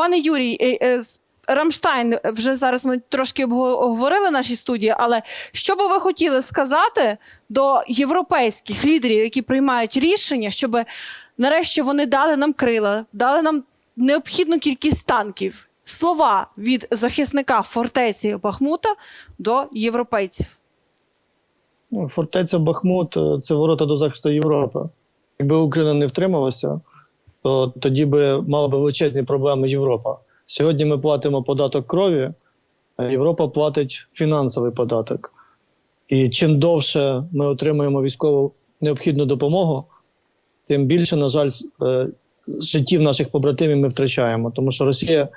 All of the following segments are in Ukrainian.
пане Юрій, е, е, Рамштайн вже зараз ми трошки обговорили в нашій студії, але що би ви хотіли сказати до європейських лідерів, які приймають рішення, щоб нарешті вони дали нам крила, дали нам необхідну кількість танків? Слова від захисника фортеці Бахмута до європейців. Ну, Фортеця Бахмут е, це ворота до захисту Європи. Якби Україна не втрималася, то тоді би мала би величезні проблеми Європа. Сьогодні ми платимо податок крові, а Європа платить фінансовий податок. І чим довше ми отримуємо військову необхідну допомогу, тим більше, на жаль, е, життів наших побратимів ми втрачаємо. Тому що Росія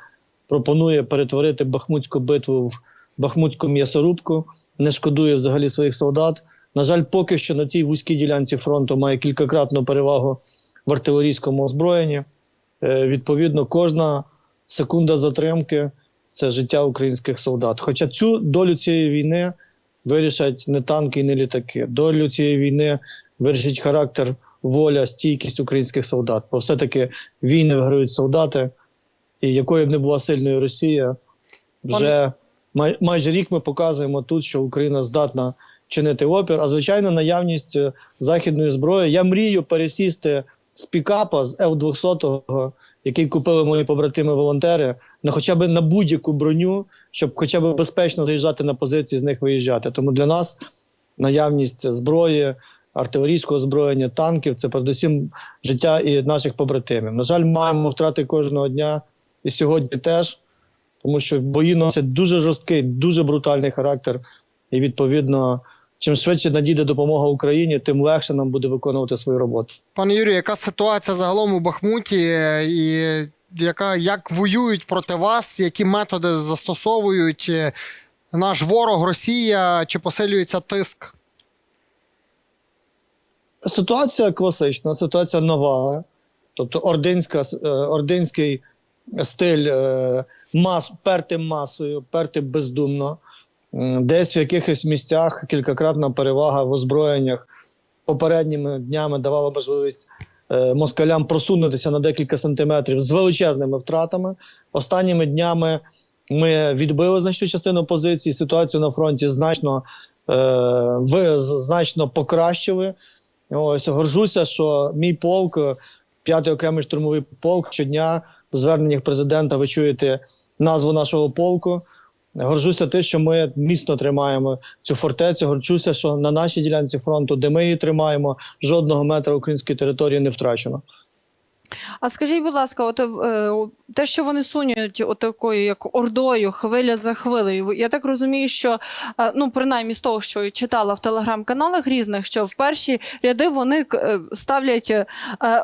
пропонує перетворити Бахмутську битву в Бахмутську м'ясорубку, не шкодує взагалі своїх солдат. На жаль, поки що на цій вузькій ділянці фронту має кількакратну перевагу в артилерійському озброєнні. Е, Відповідно, кожна секунда затримки це життя українських солдат. Хоча цю долю цієї війни вирішать не танки і не літаки. Долю цієї війни вирішить характер, воля, стійкість українських солдат. Бо все-таки війни виграють солдати, і якою б не була сильною Росія, вже май, майже рік ми показуємо тут, що Україна здатна чинити опір. А звичайно, наявність е, західної зброї. Я мрію пересісти з пікапа з Л-200, який купили мої побратими-волонтери, на хоча б на будь-яку броню, щоб хоча б безпечно заїжджати на позиції, з них виїжджати. Тому для нас наявність зброї, артилерійського озброєння, танків це передусім життя і наших побратимів. На жаль, маємо втрати кожного дня і сьогодні теж, тому що бої носять дуже жорсткий, дуже брутальний характер. І відповідно, чим швидше надійде допомога Україні, тим легше нам буде виконувати свою роботу. Пане Юрію, яка ситуація загалом у Бахмуті, і яка, як воюють проти вас, які методи застосовують е, наш ворог, Росія, чи посилюється тиск? Ситуація класична, ситуація нова, тобто ординська, е, ординський стиль е, мас, перти масою, перти бездумно. Десь в якихось місцях кількакратна перевага в озброєннях попередніми днями давала можливість е, москалям просунутися на декілька сантиметрів з величезними втратами. Останніми днями ми відбили значну частину позицій. Ситуацію на фронті значно, е, значно покращили. Ось горжуся, що мій полк, п'ятий окремий штурмовий полк, щодня в зверненнях президента ви чуєте назву нашого полку. Горжуся те, що ми міцно тримаємо цю фортецю. Горжуся, що на нашій ділянці фронту, де ми її тримаємо, жодного метра української території не втрачено. А скажіть, будь ласка, от е, те, що вони сунуть отакою, як ордою, хвиля за хвилею. Я так розумію, що е, ну принаймні з того, що читала в телеграм-каналах різних, що в перші ряди вони е, ставлять е,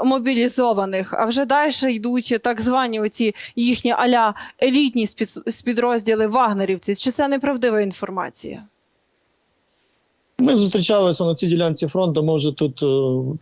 мобілізованих, а вже далі йдуть так звані оці їхні аля елітні спід- спідрозділи вагнерівці. Чи це неправдива інформація? Ми зустрічалися на цій ділянці фронту. Ми вже тут е,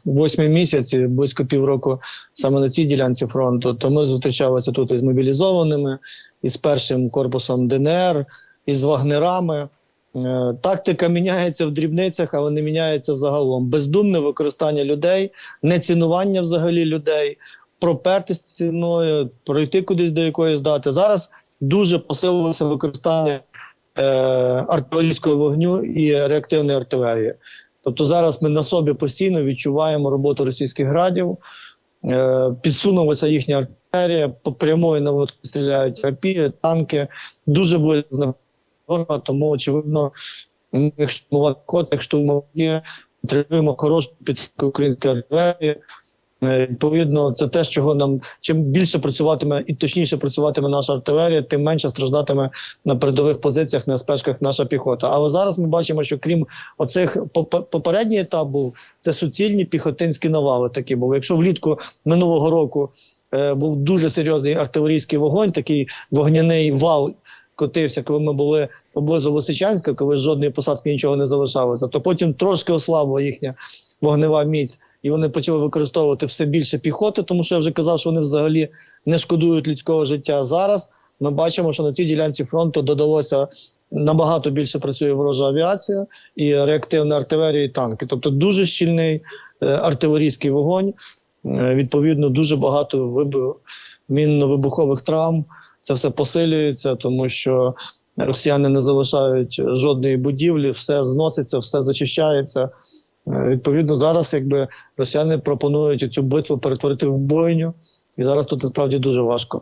восьмий місяць, близько півроку саме на цій ділянці фронту. То ми зустрічалися тут із мобілізованими, із першим корпусом ДНР, із вагнерами. Е, Тактика міняється в дрібницях, але не міняється загалом. Бездумне використання людей, нецінування взагалі людей, пропертість ціною, пройти кудись до якоїсь дати. Зараз дуже посилилося використання артилерійського вогню і реактивної артилерії. Тобто зараз ми на собі постійно відчуваємо роботу російських градів, е, підсунулася їхня артилерія, по прямої наводки стріляють рапіри, танки, дуже близько тому очевидно, ми, як штурмова код, як штурмовики, отримуємо хорошу підтримку української артилерії. Е, Відповідно, це те, чого нам чим більше працюватиме і точніше працюватиме наша артилерія, тим менше страждатиме на передових позиціях на спешках наша піхота. Але зараз ми бачимо, що крім оцих поп- попередній етап був це суцільні піхотинські навали. Такі були. Якщо влітку минулого року е, був дуже серйозний артилерійський вогонь, такий вогняний вал котився, коли ми були поблизу Лисичанська, коли жодної посадки нічого не залишалося, то потім трошки ослабла їхня вогнева міць, і вони почали використовувати все більше піхоти, тому що я вже казав, що вони взагалі не шкодують людського життя. Зараз ми бачимо, що на цій ділянці фронту додалося набагато більше працює ворожа авіація і реактивна артилерія, і танки. Тобто дуже щільний е, артилерійський вогонь. Е, Відповідно, дуже багато вибив мінно-вибухових травм. Це все посилюється, тому що росіяни не залишають жодної будівлі, все зноситься, все зачищається. Е, Відповідно, зараз якби росіяни пропонують цю битву перетворити в бойню, і зараз тут насправді дуже важко.